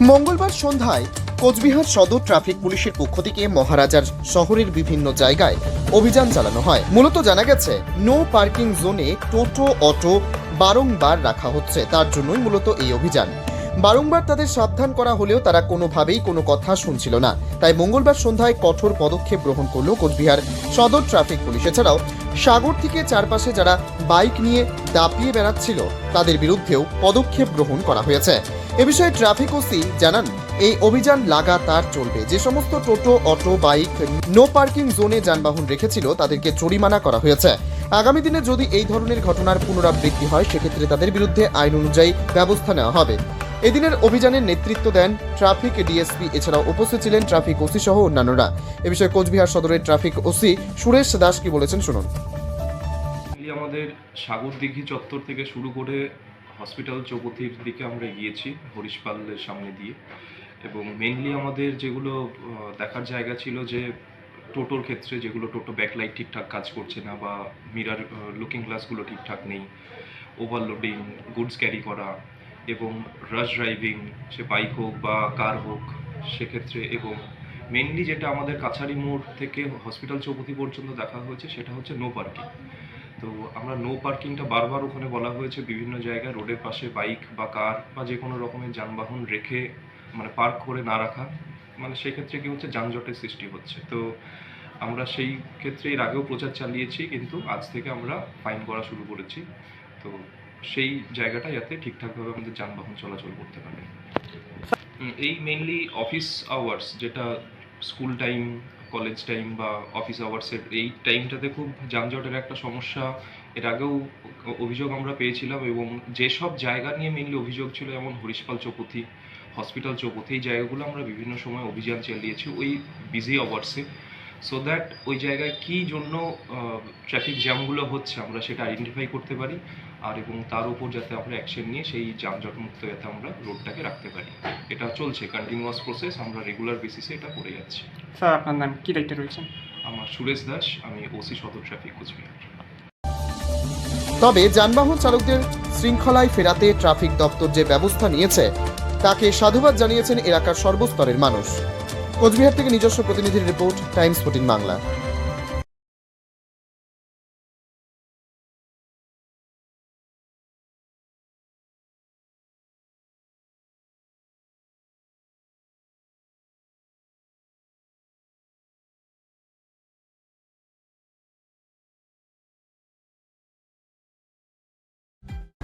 মঙ্গলবার সন্ধ্যায় কোচবিহার সদর ট্রাফিক পুলিশের পক্ষ থেকে মহারাজার শহরের বিভিন্ন জায়গায় অভিযান চালানো হয়। মূলত জানা গেছে, নো পার্কিং জোনে টোটো, অটো বারংবার রাখা হচ্ছে। তার জন্যই মূলত এই অভিযান। বারংবার তাদের সাবধান করা হলেও তারা কোনোভাবেই কোনো কথা শুনছিল না। তাই মঙ্গলবার সন্ধ্যায় কঠোর পদক্ষেপ গ্রহণ করল কোচবিহার সদর ট্রাফিক পুলিশ। এছাড়াও সাগর থেকে চারপাশে যারা বাইক নিয়ে দাপিয়ে বেড়াচ্ছিল, তাদের বিরুদ্ধেও পদক্ষেপ গ্রহণ করা হয়েছে। এ বিষয়ে ট্রাফিক ওসি জানান, এই অভিযান লাগাতার চলবে। যে সমস্ত টোটো, অটো, বাইক নো পার্কিং জোনে যানবাহন রেখেছিল, তাদেরকে জরিমানা করা হয়েছে। আগামী দিনে যদি এই ধরনের ঘটনার পুনরাবৃত্তি হয়, সেক্ষেত্রে তাদের বিরুদ্ধে আইন অনুযায়ী ব্যবস্থা নেওয়া হবে। এদিনের অভিযানের নেতৃত্ব দেন ট্রাফিক ডিএসপি, এছাড়াও উপস্থিত ছিলেন ট্রাফিক ওসি সহ অন্যান্যরা। এ বিষয়ে কোচবিহার সদরের ট্রাফিক ওসি সুরেশ দাস কি বলেছেন শুনুন। আমাদের সাগর দিঘি চত্বর থেকে শুরু করে হসপিটাল চৌপতির দিকে আমরা গিয়েছি হরিশপালের সামনে দিয়ে। এবং মেনলি আমাদের যেগুলো দেখার জায়গা ছিল যে টোটোর ক্ষেত্রে যেগুলো টোটো ব্যাকলাইট ঠিকঠাক কাজ করছে না বা মিরার লুকিং গ্লাসগুলো ঠিকঠাক নেই ওভারলোডিং গুডস ক্যারি করা এবং রাশ ড্রাইভিং সে বাইক হোক বা কার হোক, সেক্ষেত্রে এবং মেনলি যেটা আমাদের কাছারি মোড় থেকে হসপিটাল চৌপতি পর্যন্ত দেখা হয়েছে, সেটা হচ্ছে নো পার্কিং তো আমরা নো পার্কিংটা বারবার ওখানে বলা হয়েছে, বিভিন্ন জায়গায় রোডের পাশে বাইক বা কার বা যে কোনো রকমের যানবাহন রেখে মানে পার্ক করে না রাখা মানে সেক্ষেত্রে কি হচ্ছে, যানজটের সৃষ্টি হচ্ছে। তো আমরা সেই ক্ষেত্রে এর আগেও প্রচার চালিয়েছি, কিন্তু আজ থেকে আমরা ফাইন করা শুরু করেছি। তো সেই জায়গাটা যাতে ঠিকঠাকভাবে আমাদের যানবাহন চলাচল করতে পারে। এই মেইনলি অফিস আওয়ার্স যেটা স্কুল টাইম কলেজ টাইম বা অফিস আওয়ার্সের এই টাইমটাতে খুব যানজটের একটা সমস্যা। এর আগেও অভিযোগ আমরা পেয়েছিলাম এবং যেসব জায়গা নিয়ে মেইনলি অভিযোগ ছিল যেমন হরিশপাল চৌপথি হসপিটাল চৌপথি, এই জায়গাগুলো আমরা বিভিন্ন সময় অভিযান চালিয়েছি। ওই বিজি আওয়ার্সে সো দ্যাট ওই জায়গায় কী জন্য ট্রাফিক জ্যামগুলো হচ্ছে আমরা সেটা আইডেন্টিফাই করতে পারি আর এবং তার উপর যাতে আমরা অ্যাকশন নিয়ে সেই যানজট মুক্ত যাতে আমরা রোডটাকে রাখতে পারি। এটা চলছে কন্টিনিউয়াস প্রসেস আমরা রেগুলার বেসিসে এটা করে যাচ্ছি। স্যার আপনার নাম কি দায়িত্বে রয়েছেন আমার সুরেশ দাস আমি ওসি সদর ট্রাফিক কোচবিহার। তবে যানবাহন চালকদের শৃঙ্খলায় ফেরাতে ট্রাফিক দপ্তর যে ব্যবস্থা নিয়েছে তাকে সাধুবাদ জানিয়েছেন এলাকার সর্বস্তরের মানুষ। কোচবিহার থেকে নিজস্ব প্রতিনিধির রিপোর্ট টাইমস ফোর্টিন বাংলা।